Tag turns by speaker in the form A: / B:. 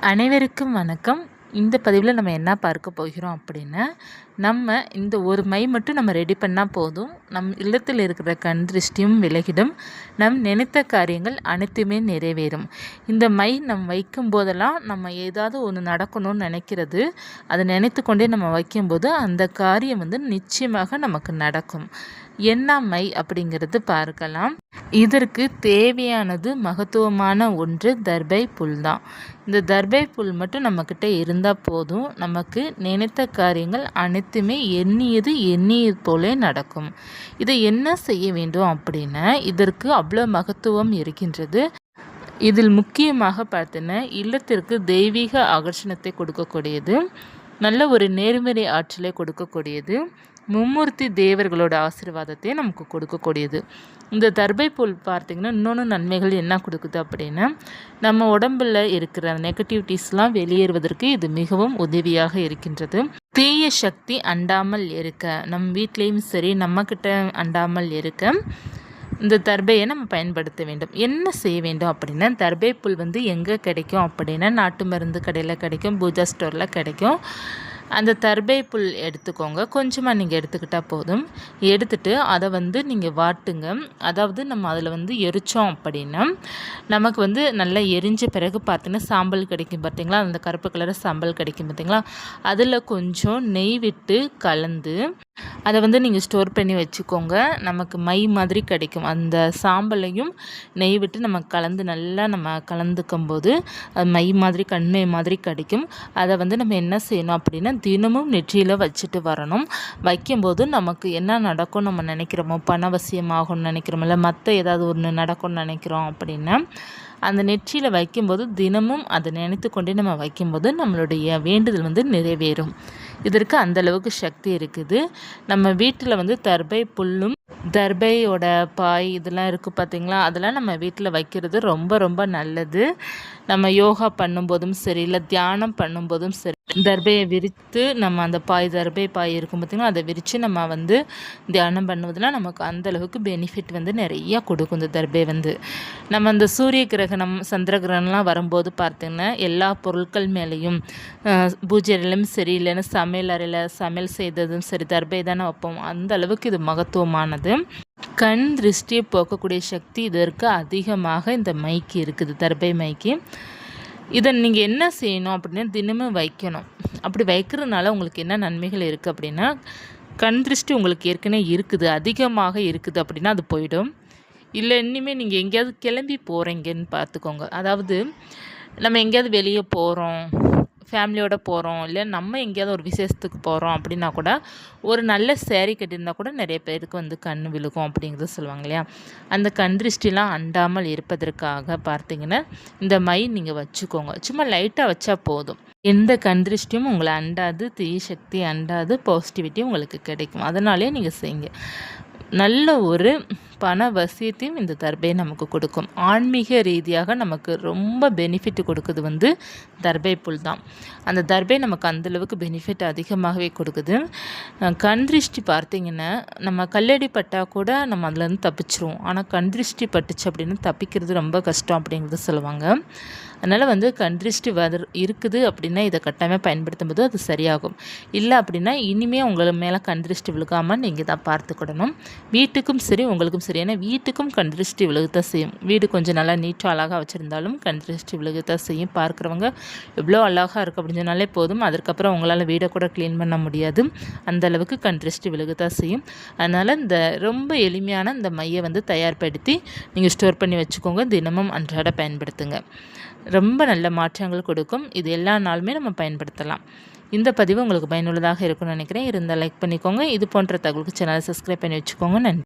A: அனைவருக்கும் வணக்கம். இந்த பதிவில் நம்ம என்ன பார்க்க போகிறோம் அப்படின்னா நம்ம இந்த ஒரு மை மட்டும் நம்ம ரெடி பண்ணால் போதும். நம் இல்லத்தில் இருக்கிற கண் திருஷ்டியும் விலகிடும். நம் நினைத்த காரியங்கள் அனைத்துமே நிறைவேறும். இந்த மை நம் வைக்கும் போதெல்லாம் நம்ம ஏதாவது ஒன்று நடக்கணும்னு நினைக்கிறது. அதை நினைத்து கொண்டே நம்ம வைக்கும்போது அந்த காரியம் வந்து நிச்சயமாக நமக்கு நடக்கும். என்ன மை அப்படிங்கிறது பார்க்கலாம். இதற்கு தேவையானது மகத்துவமான ஒன்று தர்பை புல் தான் இந்த தர்பை புல் மட்டும் நம்மக்கிட்ட இருந்தால் போதும். நமக்கு நினைத்த காரியங்கள் அனைத்துமே எண்ணியது எண்ணியது போலே நடக்கும். இதை என்ன செய்ய வேண்டும் அப்படின்னா இதற்கு அவ்வளோ மகத்துவம் இருக்கின்றது. இதில் முக்கியமாக பார்த்தீங்கன்னா இல்லத்திற்கு தெய்வீக ஆகர்ஷணத்தை கொடுக்கக்கூடியது நல்ல ஒரு நேர்மறை ஆற்றலை கொடுக்கக்கூடியது மும்மூர்த்தி தேவர்களோட ஆசீர்வாதத்தை நமக்கு கொடுக்கக்கூடியது. இந்த தர்பை புல் பார்த்திங்கன்னா இன்னொன்று நன்மைகள் என்ன கொடுக்குது அப்படின்னா நம்ம உடம்பில் இருக்கிற நெகட்டிவிட்டிஸ்லாம் வெளியேறுவதற்கு இது மிகவும் உதவியாக இருக்கின்றது. தீய சக்தி அண்டாமல் இருக்க நம் வீட்லேயும் சரி நம்மக்கிட்ட அண்டாமல் இருக்க இந்த தர்பையை நம்ம பயன்படுத்த வேண்டும். என்ன செய்ய வேண்டும் அப்படின்னா தர்பை புல் வந்து எங்கே கிடைக்கும் அப்படின்னா நாட்டு மருந்து கடையில் கிடைக்கும் பூஜா ஸ்டோரில் கிடைக்கும். அந்த தர்பை புல் எடுத்துக்கோங்க. கொஞ்சமாக நீங்கள் எடுத்துக்கிட்டால் போதும். எடுத்துட்டு அதை வந்து நீங்கள் வாட்டுங்க. அதாவது நம்ம அதில் வந்து எரித்தோம் அப்படின்னா நமக்கு வந்து நல்லா எரிஞ்ச பிறகு பார்த்தீங்கன்னா சாம்பல் கிடைக்கும் பார்த்தீங்களா அந்த கருப்பு கலர் சாம்பல் கிடைக்கும் பார்த்தீங்களா அதில் கொஞ்சம் நெய் விட்டு கலந்து அதை வந்து நீங்கள் ஸ்டோர் பண்ணி வச்சுக்கோங்க. நமக்கு மை மாதிரி கிடைக்கும். அந்த சாம்பலையும் நெய் விட்டு நம்ம கலந்து நல்லா நம்ம கலந்துக்கும் போது அது மை மாதிரி கண்மை மாதிரி கிடைக்கும். அதை வந்து நம்ம என்ன செய்யணும் அப்படின்னா தினமும் நெற்றியில் வச்சுட்டு வரணும். வைக்கும்போது நமக்கு என்ன நடக்கும் நம்ம நினைக்கிறோமோ பணவசியமாகும்னு நினைக்கிறோம் இல்லை மற்ற ஏதாவது ஒன்று நடக்கும்னு நினைக்கிறோம் அப்படின்னா அந்த நெற்றியில் வைக்கும்போது தினமும் அதை நினைத்து கொண்டே நம்ம வைக்கும்போது நம்மளுடைய வேண்டுதல் வந்து நிறைவேறும். இதற்கு அந்தளவுக்கு சக்தி இருக்குது. நம்ம வீட்டில் வந்து தர்பை புல்லும் தர்பையோட பாய் இதெல்லாம் இருக்குது பார்த்திங்களா அதெல்லாம் நம்ம வீட்டில் வைக்கிறது ரொம்ப ரொம்ப நல்லது. நம்ம யோகா பண்ணும்போதும் சரி இல்லை தியானம் பண்ணும்போதும் சரி தர்பையை விரித்து நம்ம அந்த பாய் தர்பை பாய் இருக்கும் பார்த்திங்கன்னா அதை விரித்து நம்ம வந்து தியானம் பண்ணுவதெல்லாம் நமக்கு அந்தளவுக்கு பெனிஃபிட் வந்து நிறையா கொடுக்கும் இந்த தர்பை வந்து. நம்ம அந்த சூரிய கிரகணம் சந்திர கிரகணம்லாம் வரும்போது பார்த்திங்கன்னா எல்லா பொருட்கள் மேலேயும் பூஜையிலும் சரி இல்லைன்னா சமையல் அறையில் சமையல் செய்ததும் சரி தர்பை தானே வைப்போம். அந்த அளவுக்கு இது மகத்துவமானது. கண் திருஷ்டியை போக்கக்கூடிய சக்தி இதற்கு அதிகமாக இந்த மைக்கு இருக்குது தர்பை மைக்கு. இதை நீங்கள் என்ன செய்யணும் அப்படின்னா தினமும் வைக்கணும். அப்படி வைக்கிறதுனால உங்களுக்கு என்ன நன்மைகள் இருக்குது அப்படின்னா கண் திருஷ்டி உங்களுக்கு ஏற்கனவே இருக்குது அதிகமாக இருக்குது அப்படின்னா அது போயிடும். இல்லை இனிமேல் நீங்கள் எங்கேயாவது கிளம்பி போகிறீங்கன்னு பார்த்துக்கோங்க. அதாவது நம்ம எங்கேயாவது வெளியே போகிறோம் ஃபேமிலியோடு போகிறோம் இல்லை நம்ம எங்கேயாவது ஒரு விசேஷத்துக்கு போகிறோம் அப்படின்னா கூட ஒரு நல்ல சேரீ கட்டியிருந்தா கூட நிறைய பேருக்கு வந்து கண் விழுகும் அப்படிங்கிறது சொல்லுவாங்க இல்லையா? அந்த கண் திருஷ்டிலாம் அண்டாமல் இருப்பதற்காக பார்த்தீங்கன்னா இந்த மை நீங்கள் வச்சுக்கோங்க. சும்மா லைட்டாக வச்சா போதும். எந்த கண் திருஷ்டியும் உங்களை அண்டாது தீய சக்தி அண்டாது பாசிட்டிவிட்டியும் உங்களுக்கு கிடைக்கும். அதனாலே நீங்கள் செய்யுங்க. நல்ல ஒரு பண வசியத்தையும் இந்த தர்பை நமக்கு கொடுக்கும். ஆன்மீக ரீதியாக நமக்கு ரொம்ப பெனிஃபிட் கொடுக்குது வந்து தர்பை புல் தான். அந்த தர்பை நமக்கு அந்தளவுக்கு பெனிஃபிட் அதிகமாகவே கொடுக்குது. கண் திருஷ்டி பார்த்திங்கன்னா நம்ம கல்லடி பட்டால் கூட நம்ம அதுலேருந்து தப்பிச்சிருவோம் ஆனால் கண் திருஷ்டி பட்டுச்சு அப்படின்னு தப்பிக்கிறது ரொம்ப கஷ்டம் அப்படிங்கிறது சொல்லுவாங்க. அதனால் வந்து கண் திருஷ்டி வர இருக்குது அப்படின்னா இதை கட்டாயமாக பயன்படுத்தும் போது அது சரியாகும். இல்லை அப்படின்னா இனிமேல் உங்களை மேலே கண்ட்ரிஸ்டி விழுகாமல் நீங்கள் தான் பார்த்துக்கிடணும். வீட்டுக்கும் சரி உங்களுக்கும் சரி. ஏன்னா வீட்டுக்கும் கண்ட்ரிஸ்டி விழுகத்தான் செய்யும். வீடு கொஞ்சம் நல்லா நீட்டாக அழகாக வச்சுருந்தாலும் கண் திருஷ்டி விழுகத்தான் செய்யும். பார்க்குறவங்க எவ்வளோ அழகாக இருக்குது அப்படின்னு சொன்னாலே போதும். அதுக்கப்புறம் உங்களால் வீடை கூட க்ளீன் பண்ண முடியாது. அந்தளவுக்கு கண் திருஷ்டி விழுகத்தான் செய்யும். அதனால் இந்த ரொம்ப எளிமையான இந்த மையை வந்து தயார்படுத்தி நீங்கள் ஸ்டோர் பண்ணி வச்சுக்கோங்க. தினமும் அன்றாட பயன்படுத்துங்க. ரொம்ப நல்ல மாற்றங்கள் கொடுக்கும். இது எல்லா நாளுமே நம்ம பயன்படுத்தலாம். இந்த பதிவு உங்களுக்கு பயனுள்ளதாக இருக்கும்னு நினைக்கிறேன். இருந்தால் லைக் பண்ணிக்கோங்க. இது போன்ற தகவலுக்கு சேனலை சப்ஸ்கிரைப் பண்ணி வச்சுக்கோங்க. நன்றி.